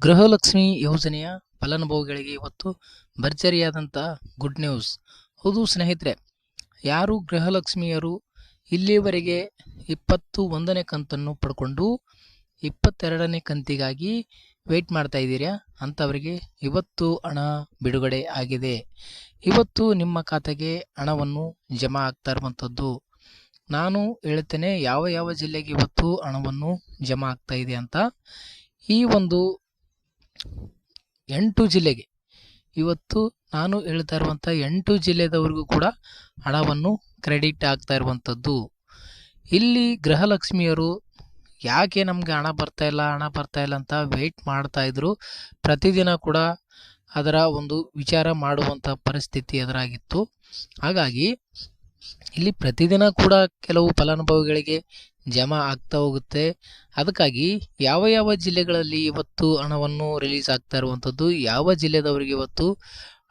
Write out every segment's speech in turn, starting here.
ಗೃಹಲಕ್ಷ್ಮಿ ಯೋಜನೆಯ ಫಲಾನುಭವಿಗಳಿಗೆ ಇವತ್ತು ಭರ್ಜರಿಯಾದಂಥ ಗುಡ್ ನ್ಯೂಸ್ ಹೌದು ಸ್ನೇಹಿತರೆ, ಯಾರು ಗೃಹಲಕ್ಷ್ಮಿಯರು ಇಲ್ಲಿಯವರೆಗೆ ಇಪ್ಪತ್ತು ಒಂದನೇ ಕಂತನ್ನು ಪಡ್ಕೊಂಡು ಇಪ್ಪತ್ತೆರಡನೇ ಕಂತಿಗಾಗಿ ವೆಯ್ಟ್ ಮಾಡ್ತಾ ಇದ್ದೀರಾ? ಅಂಥವರಿಗೆ ಇವತ್ತು ಹಣ ಬಿಡುಗಡೆ ಆಗಿದೆ. ಇವತ್ತು ನಿಮ್ಮ ಖಾತೆಗೆ ಹಣವನ್ನು ಜಮಾ ಆಗ್ತಾ ಇರುವಂಥದ್ದು ನಾನು ಹೇಳ್ತೇನೆ, ಯಾವ ಯಾವ ಜಿಲ್ಲೆಗೆ ಇವತ್ತು ಹಣವನ್ನು ಜಮಾ ಆಗ್ತಾ ಇದೆ ಅಂತ. ಈ ಒಂದು ಎಂಟು ಜಿಲ್ಲೆಗೆ. ಇವತ್ತು ನಾನು ಹೇಳ್ತಾ ಇರುವಂಥ ಎಂಟು ಜಿಲ್ಲೆದವರೆಗೂ ಕೂಡ ಹಣವನ್ನು ಕ್ರೆಡಿಟ್ ಆಗ್ತಾ ಇರುವಂಥದ್ದು ಇಲ್ಲಿ ಗೃಹಲಕ್ಷ್ಮಿಯರು ಯಾಕೆ ನಮಗೆ ಹಣ ಬರ್ತಾ ಇಲ್ಲ, ಹಣ ಬರ್ತಾ ಇಲ್ಲ ಅಂತ ವೆಯ್ಟ್ ಮಾಡ್ತಾ ಇದ್ರು. ಪ್ರತಿದಿನ ಕೂಡ ಅದರ ಒಂದು ವಿಚಾರ ಮಾಡುವಂಥ ಪರಿಸ್ಥಿತಿ ಎದುರಾಗಿತ್ತು. ಹಾಗಾಗಿ ಇಲ್ಲಿ ಪ್ರತಿದಿನ ಕೂಡ ಕೆಲವು ಫಲಾನುಭವಿಗಳಿಗೆ ಜಮಾ ಆಗ್ತಾ ಹೋಗುತ್ತೆ. ಅದಕ್ಕಾಗಿ ಯಾವ ಯಾವ ಜಿಲ್ಲೆಗಳಲ್ಲಿ ಇವತ್ತು ಹಣವನ್ನು ರಿಲೀಸ್ ಆಗ್ತಾ ಇರುವಂಥದ್ದು, ಯಾವ ಜಿಲ್ಲೆದವರಿಗೆ ಇವತ್ತು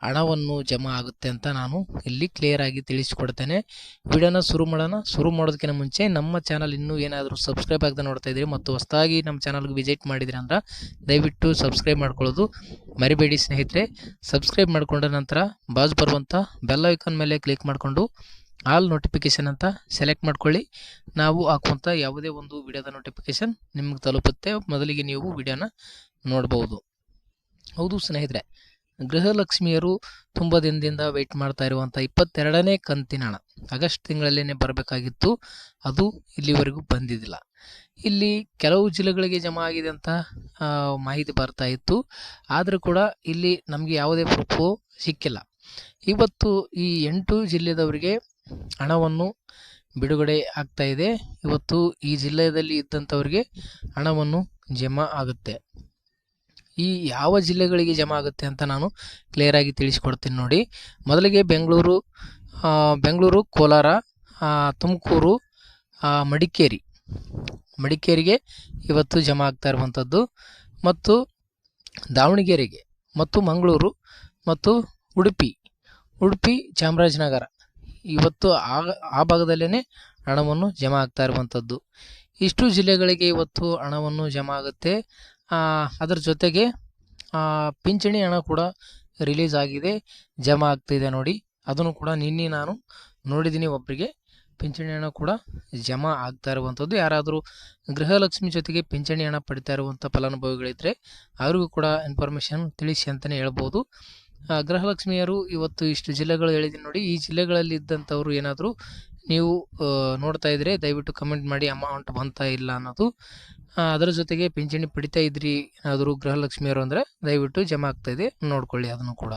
ಹಣವನ್ನು ಜಮಾ ಆಗುತ್ತೆ ಅಂತ ನಾನು ಇಲ್ಲಿ ಕ್ಲಿಯರ್ ಆಗಿ ತಿಳಿಸಿಕೊಡ್ತೇನೆ. ವಿಡಿಯೋನ ಶುರು ಮಾಡೋಣ. ಶುರು ಮಾಡೋದಕ್ಕಿಂತ ಮುಂಚೆ ನಮ್ಮ ಚಾನಲ್ ಇನ್ನೂ ಏನಾದರೂ ಸಬ್ಸ್ಕ್ರೈಬ್ ಆಗದೆ ನೋಡ್ತಾ ಇದ್ದೀರಿ ಮತ್ತು ಹೊಸದಾಗಿ ನಮ್ಮ ಚಾನಲ್ಗೆ ವಿಸಿಟ್ ಮಾಡಿದಿರಿ ಅಂದ್ರೆ ದಯವಿಟ್ಟು ಸಬ್ಸ್ಕ್ರೈಬ್ ಮಾಡ್ಕೊಳ್ಳೋದು ಮರಿಬೇಡಿ ಸ್ನೇಹಿತರೆ. ಸಬ್ಸ್ಕ್ರೈಬ್ ಮಾಡಿಕೊಂಡ ನಂತರ ಬಾಜು ಬರುವಂಥ ಬೆಲ್ಲ ಐಕಾನ್ ಮೇಲೆ ಕ್ಲಿಕ್ ಮಾಡಿಕೊಂಡು ಆಲ್ ನೋಟಿಫಿಕೇಶನ್ ಅಂತ ಸೆಲೆಕ್ಟ್ ಮಾಡ್ಕೊಳ್ಳಿ. ನಾವು ಹಾಕುವಂಥ ಯಾವುದೇ ಒಂದು ವಿಡಿಯೋದ ನೋಟಿಫಿಕೇಶನ್ ನಿಮ್ಗೆ ತಲುಪುತ್ತೆ. ಮೊದಲಿಗೆ ನೀವು ವಿಡಿಯೋನ ನೋಡ್ಬೋದು. ಹೌದು ಸ್ನೇಹಿತರೆ, ಗೃಹಲಕ್ಷ್ಮಿಯರು ತುಂಬ ದಿನದಿಂದ ವೆಯ್ಟ್ ಮಾಡ್ತಾ ಇರುವಂಥ ಇಪ್ಪತ್ತೆರಡನೇ ಕಂತಿನ ಹಣ ಆಗಸ್ಟ್ ತಿಂಗಳಲ್ಲೇ ಬರಬೇಕಾಗಿತ್ತು. ಅದು ಇಲ್ಲಿವರೆಗೂ ಬಂದಿದ್ದಿಲ್ಲ. ಇಲ್ಲಿ ಕೆಲವು ಜಿಲ್ಲೆಗಳಿಗೆ ಜಮಾ ಆಗಿದೆ ಅಂತ ಮಾಹಿತಿ ಬರ್ತಾ ಇತ್ತು. ಆದರೂ ಕೂಡ ಇಲ್ಲಿ ನಮಗೆ ಯಾವುದೇ ಪ್ರೂಫು ಸಿಕ್ಕಿಲ್ಲ. ಇವತ್ತು ಈ ಎಂಟು ಜಿಲ್ಲೆದವರಿಗೆ ಹಣವನ್ನು ಬಿಡುಗಡೆ ಆಗ್ತಾ ಇದೆ. ಇವತ್ತು ಈ ಜಿಲ್ಲೆಯಲ್ಲಿ ಇದ್ದಂಥವ್ರಿಗೆ ಹಣವನ್ನು ಜಮಾ ಆಗುತ್ತೆ. ಈ ಯಾವ ಜಿಲ್ಲೆಗಳಿಗೆ ಜಮಾ ಆಗುತ್ತೆ ಅಂತ ನಾನು ಕ್ಲಿಯರಾಗಿ ತಿಳಿಸ್ಕೊಡ್ತೀನಿ ನೋಡಿ. ಮೊದಲಿಗೆ ಬೆಂಗಳೂರು ಬೆಂಗಳೂರು, ಕೋಲಾರ ತುಮಕೂರು ಮಡಿಕೇರಿ. ಮಡಿಕೇರಿಗೆ ಇವತ್ತು ಜಮಾ ಆಗ್ತಾ ಇರುವಂಥದ್ದು ಮತ್ತು ದಾವಣಗೆರೆಗೆ ಮತ್ತು ಮಂಗಳೂರು ಮತ್ತು ಉಡುಪಿ. ಉಡುಪಿ ಚಾಮರಾಜನಗರ. ಇವತ್ತು ಆ ಆ ಭಾಗದಲ್ಲೇ ಹಣವನ್ನು ಜಮಾ ಆಗ್ತಾ ಇರುವಂಥದ್ದು. ಇಷ್ಟು ಜಿಲ್ಲೆಗಳಿಗೆ ಇವತ್ತು ಹಣವನ್ನು ಜಮಾ ಆಗುತ್ತೆ. ಅದರ ಜೊತೆಗೆ ಪಿಂಚಣಿ ಹಣ ಕೂಡ ರಿಲೀಸ್ ಆಗಿದೆ, ಜಮಾ ಆಗ್ತಿದೆ ನೋಡಿ. ಅದನ್ನು ಕೂಡ ನಿನ್ನೆ ನಾನು ನೋಡಿದ್ದೀನಿ ಒಬ್ಬರಿಗೆ ಪಿಂಚಣಿ ಹಣ ಕೂಡ ಜಮಾ ಆಗ್ತಾ ಇರುವಂಥದ್ದು. ಯಾರಾದರೂ ಗೃಹಲಕ್ಷ್ಮಿ ಜೊತೆಗೆ ಪಿಂಚಣಿ ಹಣ ಪಡಿತಾ ಇರುವಂಥ ಫಲಾನುಭವಿಗಳಿದ್ದರೆ ಅವರಿಗೂ ಕೂಡ ಇನ್ಫಾರ್ಮೇಷನ್ ತಿಳಿಸಿ ಅಂತಲೇ ಹೇಳ್ಬೋದು. ಗೃಹಲಕ್ಷ್ಮಿಯರು ಇವತ್ತು ಇಷ್ಟು ಜಿಲ್ಲೆಗಳು ಹೇಳಿದ್ದೀನಿ ನೋಡಿ, ಈ ಜಿಲ್ಲೆಗಳಲ್ಲಿ ಇದ್ದಂಥವ್ರು ಏನಾದರೂ ನೀವು ನೋಡ್ತಾ ಇದ್ರೆ ದಯವಿಟ್ಟು ಕಮೆಂಟ್ ಮಾಡಿ ಅಮೌಂಟ್ ಬಂತಾ ಇಲ್ಲ ಅನ್ನೋದು. ಅದರ ಜೊತೆಗೆ ಪಿಂಚಣಿ ಪಡಿತಾ ಇದ್ರಿ ಏನಾದರೂ ಗೃಹಲಕ್ಷ್ಮಿಯರು ಅಂದರೆ ದಯವಿಟ್ಟು ಜಮಾ ಆಗ್ತಾಯಿದೆ ನೋಡ್ಕೊಳ್ಳಿ ಅದನ್ನು ಕೂಡ.